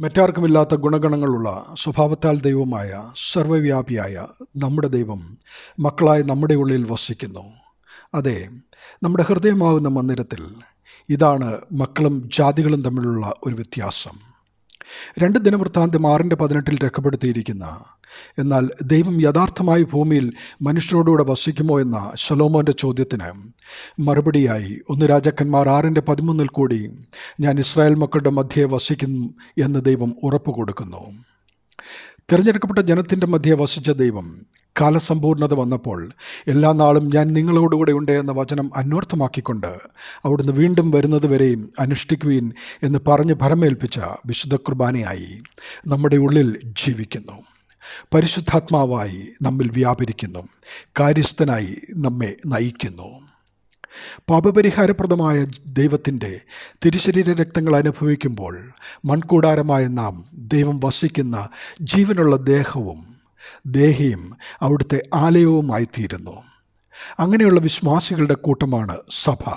മറ്റാർക്കുമില്ലാത്ത ഗുണഗണങ്ങളുള്ള സ്വഭാവത്താൽ ദൈവമായ സർവവ്യാപിയായ നമ്മുടെ ദൈവം മക്കളായി നമ്മുടെ ഉള്ളിൽ വസിക്കുന്നു. അതെ നമ്മുടെ ഹൃദയമാകുന്ന മന്ദിരത്തിൽ ഇതാണ് മക്കളും ജാതികളും തമ്മിലുള്ള ഒരു വ്യത്യാസം. രണ്ട് ദിനവൃത്താന്തം ആറിന്റെ പതിനെട്ടിൽ രേഖപ്പെടുത്തിയിരിക്കുന്ന എന്നാൽ ദൈവം യഥാർത്ഥമായി ഭൂമിയിൽ മനുഷ്യരോടുകൂടെ വസിക്കുമോ എന്ന ശലോമോന്റെ ചോദ്യത്തിന് മറുപടിയായി ഒന്ന് രാജാക്കന്മാർ ആറിന്റെ പതിമൂന്നിൽ കൂടി ഞാൻ ഇസ്രായേൽ മക്കളുടെ മധ്യേ വസിക്കും എന്ന് ദൈവം ഉറപ്പ് കൊടുക്കുന്നു. തിരഞ്ഞെടുക്കപ്പെട്ട ജനത്തിന്റെ മധ്യേ വസിച്ച ദൈവം കാലസമ്പൂർണത വന്നപ്പോൾ എല്ലാ നാളും ഞാൻ നിങ്ങളോടുകൂടെ ഉണ്ട് എന്ന വചനം അന്വർത്ഥമാക്കിക്കൊണ്ട് അവിടുന്ന് വീണ്ടും വരുന്നതുവരെയും അനുഷ്ഠിക്കുവീൻ എന്ന് പറഞ്ഞ് ഭരമേൽപ്പിച്ച വിശുദ്ധ കുർബാനയായി നമ്മുടെ ഉള്ളിൽ ജീവിക്കുന്നു. പരിശുദ്ധാത്മാവായി നമ്മിൽ വ്യാപരിക്കുന്നു. കാര്യസ്ഥനായി നമ്മെ നയിക്കുന്നു. പാപപരിഹാരപ്രദമായ ദൈവത്തിന്റെ തിരുശരീര രക്തങ്ങൾ അനുഭവിക്കുമ്പോൾ മൺകൂടാരമായ നാം ദൈവം വസിക്കുന്ന ജീവനുള്ള ദേഹവും ദേഹിയും അവിടുത്തെ ആലയവുമായി തീരുന്നു അങ്ങനെയുള്ള വിശ്വാസികളുടെ കൂട്ടമാണ് സഭ.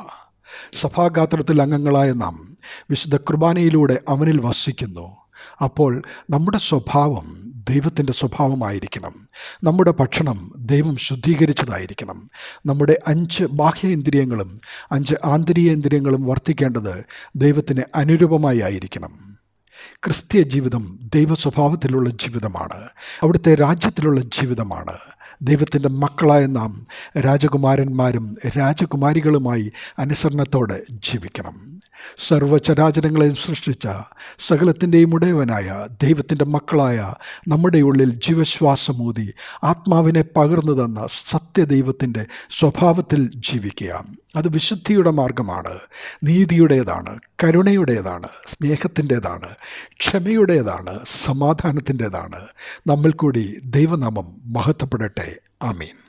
സഭാഗാത്രത്തിൽ അംഗങ്ങളായ നാം വിശുദ്ധ കുർബാനയിലൂടെ അവനിൽ വസിക്കുന്നു. അപ്പോൾ നമ്മുടെ സ്വഭാവം ദൈവത്തിന്റെ സ്വഭാവമായിരിക്കണം. നമ്മുടെ ഭക്ഷണം ദൈവം ശുദ്ധീകരിച്ചതായിരിക്കണം. നമ്മുടെ അഞ്ച് ബാഹ്യേന്ദ്രിയങ്ങളും അഞ്ച് ആന്തരികേന്ദ്രിയങ്ങളും വർത്തിക്കേണ്ടത് ദൈവത്തിന് അനുരൂപമായി ആയിരിക്കണം. ക്രിസ്തീയ ജീവിതം ദൈവ സ്വഭാവത്തിലുള്ള ജീവിതമാണ്. അവിടുത്തെ രാജ്യത്തിലുള്ള ജീവിതമാണ്. ദൈവത്തിന്റെ മക്കളായ നാം രാജകുമാരന്മാരും രാജകുമാരികളുമായി അനുസരണത്തോടെ ജീവിക്കണം. സർവചരാചരങ്ങളെയും സൃഷ്ടിച്ച സകലത്തിന്റെയും ഉടയവനായ ദൈവത്തിന്റെ മക്കളായ നമ്മുടെ ഉള്ളിൽ ജീവശ്വാസമൂതി ആത്മാവിനെ പകർന്നു തന്ന സത്യദൈവത്തിന്റെ സ്വഭാവത്തിൽ ജീവിക്കുക. അത് വിശുദ്ധിയുടെ മാർഗമാണ്. നീതിയുടേതാണ് കരുണയുടേതാണ് സ്നേഹത്തിന്റെതാണ് ക്ഷമയുടേതാണ് സമാധാനത്തിന്റെതാണ്. നമ്മൾ കൂടി ദൈവനാമം മഹത്വപ്പെടട്ടെ. Amén.